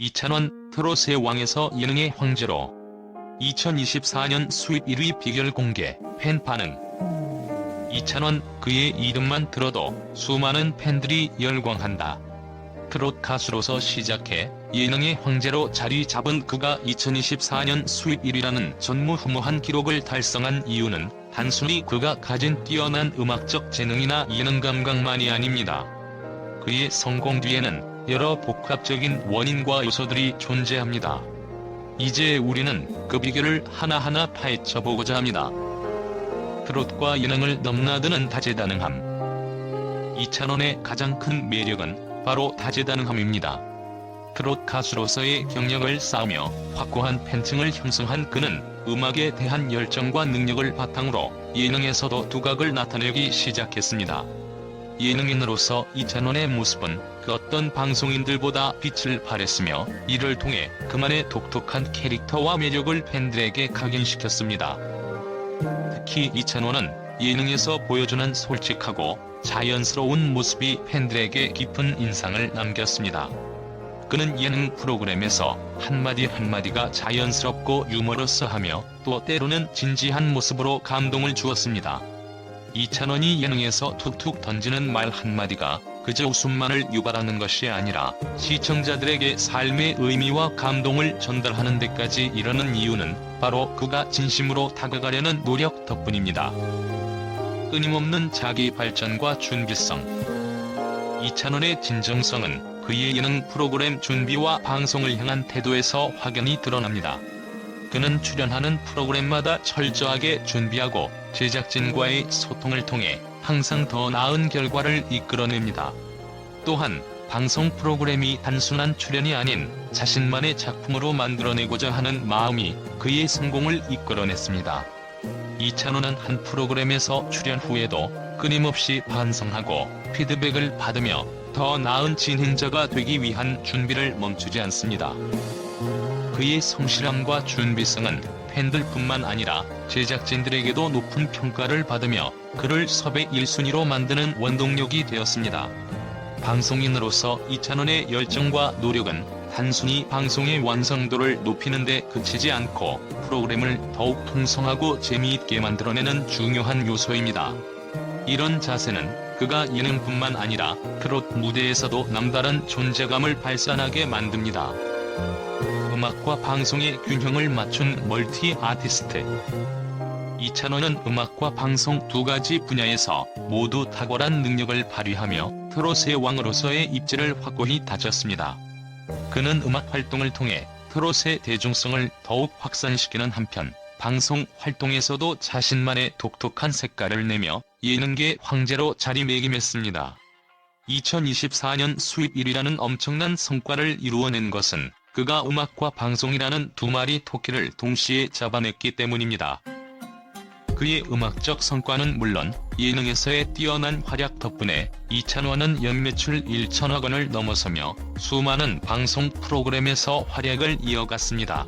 이찬원 트롯의 왕에서 예능의 황제로 2024년 수입 1위 비결 공개 팬 반응 이찬원 그의 이름만 들어도 수많은 팬들이 열광한다. 트롯 가수로서 시작해 예능의 황제로 자리 잡은 그가 2024년 수입 1위라는 전무후무한 기록을 달성한 이유는 단순히 그가 가진 뛰어난 음악적 재능이나 예능 감각만이 아닙니다. 그의 성공 뒤에는 여러 복합적인 원인과 요소들이 존재합니다. 이제 우리는 그 비결을 하나하나 파헤쳐 보고자 합니다. 트롯과 예능을 넘나드는 다재다능함. 이찬원의 가장 큰 매력은 바로 다재다능함입니다. 트롯 가수로서의 경력을 쌓으며 확고한 팬층을 형성한 그는 음악에 대한 열정과 능력을 바탕으로 예능에서도 두각을 나타내기 시작했습니다. 예능인으로서 이찬원의 모습은 그 어떤 방송인들보다 빛을 발했으며 이를 통해 그만의 독특한 캐릭터와 매력을 팬들에게 각인시켰습니다. 특히 이찬원은 예능에서 보여주는 솔직하고 자연스러운 모습이 팬들에게 깊은 인상을 남겼습니다. 그는 예능 프로그램에서 한마디 한마디가 자연스럽고 유머러스하며 또 때로는 진지한 모습으로 감동을 주었습니다. 이찬원이 예능에서 툭툭 던지는 말 한마디가 그저 웃음만을 유발하는 것이 아니라 시청자들에게 삶의 의미와 감동을 전달하는 데까지 이르는 이유는 바로 그가 진심으로 다가가려는 노력 덕분입니다. 끊임없는 자기 발전과 준비성 이찬원의 진정성은 그의 예능 프로그램 준비와 방송을 향한 태도에서 확연히 드러납니다. 그는 출연하는 프로그램마다 철저하게 준비하고 제작진과의 소통을 통해 항상 더 나은 결과를 이끌어냅니다. 또한 방송 프로그램이 단순한 출연이 아닌 자신만의 작품으로 만들어내고자 하는 마음이 그의 성공을 이끌어냈습니다. 이찬호는 한 프로그램에서 출연 후에도 끊임없이 반성하고 피드백을 받으며 더 나은 진행자가 되기 위한 준비를 멈추지 않습니다. 그의 성실함과 준비성은 팬들뿐만 아니라 제작진들에게도 높은 평가를 받으며 그를 섭외 1순위로 만드는 원동력이 되었습니다. 방송인으로서 이찬원의 열정과 노력은 단순히 방송의 완성도를 높이는 데 그치지 않고 프로그램을 더욱 풍성하고 재미있게 만들어내는 중요한 요소입니다. 이런 자세는 그가 예능뿐만 아니라 트롯 무대에서도 남다른 존재감을 발산하게 만듭니다. 음악과 방송의 균형을 맞춘 멀티 아티스트. 이찬원은 음악과 방송 두 가지 분야에서 모두 탁월한 능력을 발휘하며 트롯의 왕으로서의 입지를 확고히 다졌습니다. 그는 음악 활동을 통해 트롯의 대중성을 더욱 확산시키는 한편 방송 활동에서도 자신만의 독특한 색깔을 내며 예능계 황제로 자리매김했습니다. 2024년 수입 1위라는 엄청난 성과를 이루어낸 것은 그가 음악과 방송이라는 두 마리 토끼를 동시에 잡아냈기 때문입니다. 그의 음악적 성과는 물론 예능에서의 뛰어난 활약 덕분에 이찬원은 연매출 1천억 원을 넘어서며 수많은 방송 프로그램에서 활약을 이어갔습니다.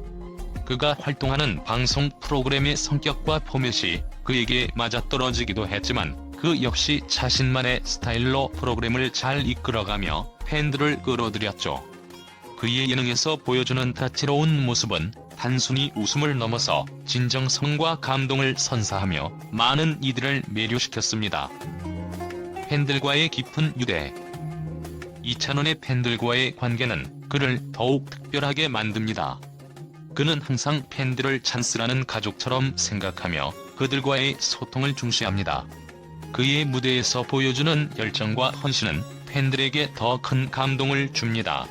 그가 활동하는 방송 프로그램의 성격과 포맷이 그에게 맞아떨어지기도 했지만 그 역시 자신만의 스타일로 프로그램을 잘 이끌어가며 팬들을 끌어들였죠. 그의 예능에서 보여주는 다채로운 모습은 단순히 웃음을 넘어서 진정성과 감동을 선사하며 많은 이들을 매료시켰습니다. 팬들과의 깊은 유대 이찬원의 팬들과의 관계는 그를 더욱 특별하게 만듭니다. 그는 항상 팬들을 찬스라는 가족처럼 생각하며 그들과의 소통을 중시합니다. 그의 무대에서 보여주는 열정과 헌신은 팬들에게 더 큰 감동을 줍니다.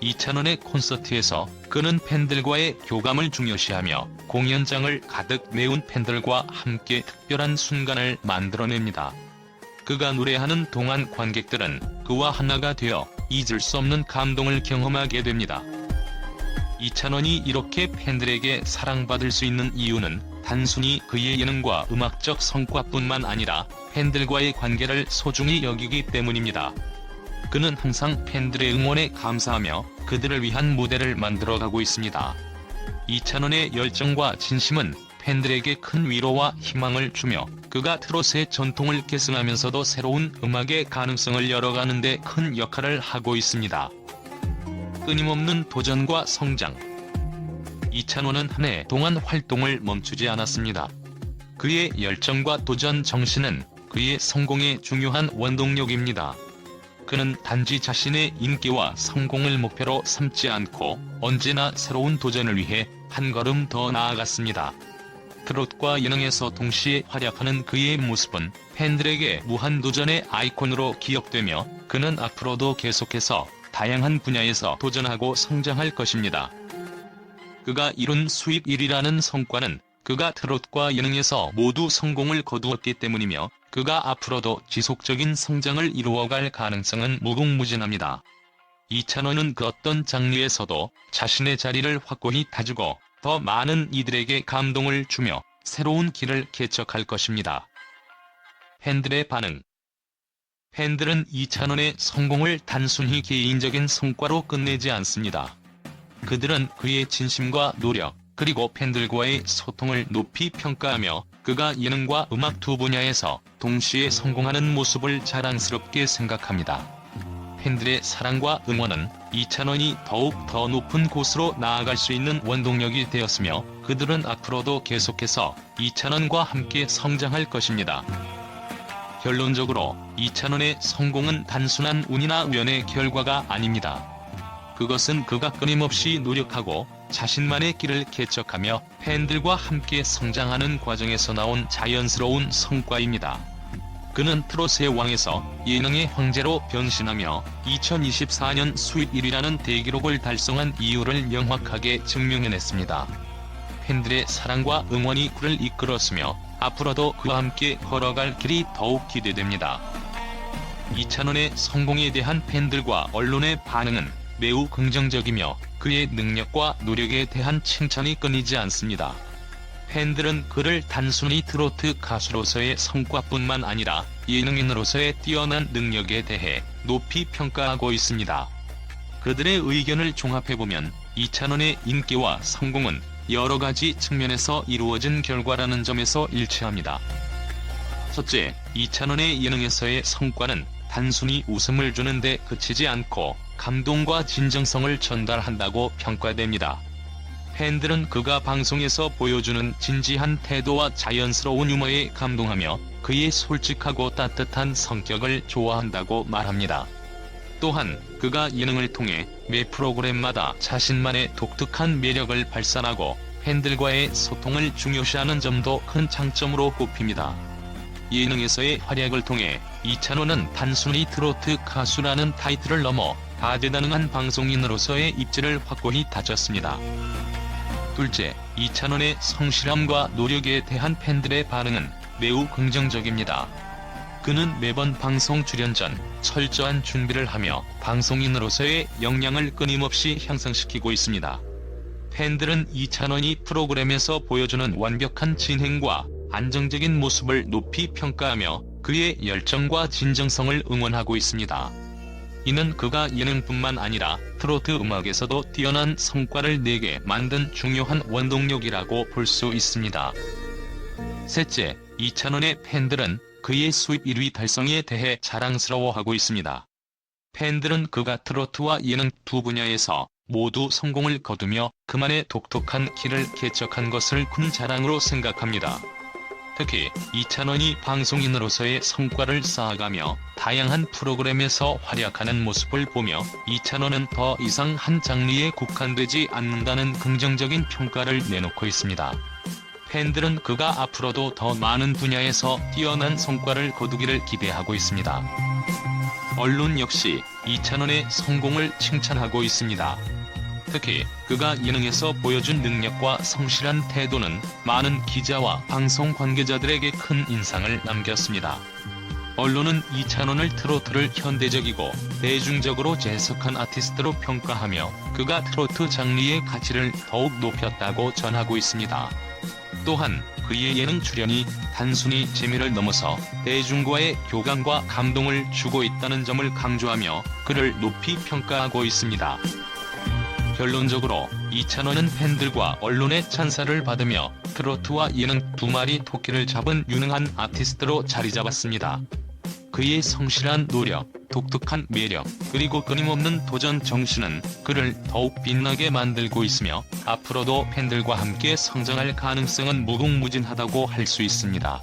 이찬원의 콘서트에서 그는 팬들과의 교감을 중요시하며 공연장을 가득 메운 팬들과 함께 특별한 순간을 만들어냅니다. 그가 노래하는 동안 관객들은 그와 하나가 되어 잊을 수 없는 감동을 경험하게 됩니다. 이찬원이 이렇게 팬들에게 사랑받을 수 있는 이유는 단순히 그의 예능과 음악적 성과뿐만 아니라 팬들과의 관계를 소중히 여기기 때문입니다. 그는 항상 팬들의 응원에 감사하며 그들을 위한 무대를 만들어가고 있습니다. 이찬원의 열정과 진심은 팬들에게 큰 위로와 희망을 주며 그가 트롯의 전통을 계승하면서도 새로운 음악의 가능성을 열어가는 데 큰 역할을 하고 있습니다. 끊임없는 도전과 성장. 이찬원은 한 해 동안 활동을 멈추지 않았습니다. 그의 열정과 도전 정신은 그의 성공의 중요한 원동력입니다. 그는 단지 자신의 인기와 성공을 목표로 삼지 않고 언제나 새로운 도전을 위해 한 걸음 더 나아갔습니다. 트롯과 예능에서 동시에 활약하는 그의 모습은 팬들에게 무한 도전의 아이콘으로 기억되며 그는 앞으로도 계속해서 다양한 분야에서 도전하고 성장할 것입니다. 그가 이룬 수입 1위라는 성과는 그가 트롯과 예능에서 모두 성공을 거두었기 때문이며 그가 앞으로도 지속적인 성장을 이루어갈 가능성은 무궁무진합니다. 이찬원은 그 어떤 장르에서도 자신의 자리를 확고히 다지고 더 많은 이들에게 감동을 주며 새로운 길을 개척할 것입니다. 팬들의 반응 팬들은 이찬원의 성공을 단순히 개인적인 성과로 끝내지 않습니다. 그들은 그의 진심과 노력, 그리고 팬들과의 소통을 높이 평가하며 그가 예능과 음악 두 분야에서 동시에 성공하는 모습을 자랑스럽게 생각합니다. 팬들의 사랑과 응원은 이찬원이 더욱 더 높은 곳으로 나아갈 수 있는 원동력이 되었으며 그들은 앞으로도 계속해서 이찬원과 함께 성장할 것입니다. 결론적으로 이찬원의 성공은 단순한 운이나 우연의 결과가 아닙니다. 그것은 그가 끊임없이 노력하고 자신만의 길을 개척하며 팬들과 함께 성장하는 과정에서 나온 자연스러운 성과입니다. 그는 트롯의 왕에서 예능의 황제로 변신하며 2024년 수입 1위라는 대기록을 달성한 이유를 명확하게 증명해냈습니다. 팬들의 사랑과 응원이 그를 이끌었으며 앞으로도 그와 함께 걸어갈 길이 더욱 기대됩니다. 이찬원의 성공에 대한 팬들과 언론의 반응은 매우 긍정적이며 그의 능력과 노력에 대한 칭찬이 끊이지 않습니다. 팬들은 그를 단순히 트로트 가수로서의 성과뿐만 아니라 예능인으로서의 뛰어난 능력에 대해 높이 평가하고 있습니다. 그들의 의견을 종합해보면 이찬원의 인기와 성공은 여러 가지 측면에서 이루어진 결과라는 점에서 일치합니다. 첫째, 이찬원의 예능에서의 성과는 단순히 웃음을 주는데 그치지 않고 감동과 진정성을 전달한다고 평가됩니다. 팬들은 그가 방송에서 보여주는 진지한 태도와 자연스러운 유머에 감동하며 그의 솔직하고 따뜻한 성격을 좋아한다고 말합니다. 또한 그가 예능을 통해 매 프로그램마다 자신만의 독특한 매력을 발산하고 팬들과의 소통을 중요시하는 점도 큰 장점으로 꼽힙니다. 예능에서의 활약을 통해 이찬원은 단순히 트로트 가수라는 타이틀을 넘어 다재다능한 방송인으로서의 입지를 확고히 다졌습니다. 둘째, 이찬원의 성실함과 노력에 대한 팬들의 반응은 매우 긍정적입니다. 그는 매번 방송 출연 전 철저한 준비를 하며 방송인으로서의 역량을 끊임없이 향상시키고 있습니다. 팬들은 이찬원이 프로그램에서 보여주는 완벽한 진행과 안정적인 모습을 높이 평가하며 그의 열정과 진정성을 응원하고 있습니다. 이는 그가 예능뿐만 아니라 트로트 음악에서도 뛰어난 성과를 내게 만든 중요한 원동력이라고 볼 수 있습니다. 셋째, 이찬원의 팬들은 그의 수입 1위 달성에 대해 자랑스러워하고 있습니다. 팬들은 그가 트로트와 예능 두 분야에서 모두 성공을 거두며 그만의 독특한 길을 개척한 것을 큰 자랑으로 생각합니다. 특히 이찬원이 방송인으로서의 성과를 쌓아가며 다양한 프로그램에서 활약하는 모습을 보며 이찬원은 더 이상 한 장르에 국한되지 않는다는 긍정적인 평가를 내놓고 있습니다. 팬들은 그가 앞으로도 더 많은 분야에서 뛰어난 성과를 거두기를 기대하고 있습니다. 언론 역시 이찬원의 성공을 칭찬하고 있습니다. 특히 그가 예능에서 보여준 능력과 성실한 태도는 많은 기자와 방송 관계자들에게 큰 인상을 남겼습니다. 언론은 이찬원을 트로트를 현대적이고 대중적으로 재해석한 아티스트로 평가하며 그가 트로트 장르의 가치를 더욱 높였다고 전하고 있습니다. 또한 그의 예능 출연이 단순히 재미를 넘어서 대중과의 교감과 감동을 주고 있다는 점을 강조하며 그를 높이 평가하고 있습니다. 결론적으로 이찬원은 팬들과 언론의 찬사를 받으며 트로트와 예능 두 마리 토끼를 잡은 유능한 아티스트로 자리 잡았습니다. 그의 성실한 노력, 독특한 매력, 그리고 끊임없는 도전 정신은 그를 더욱 빛나게 만들고 있으며 앞으로도 팬들과 함께 성장할 가능성은 무궁무진하다고 할 수 있습니다.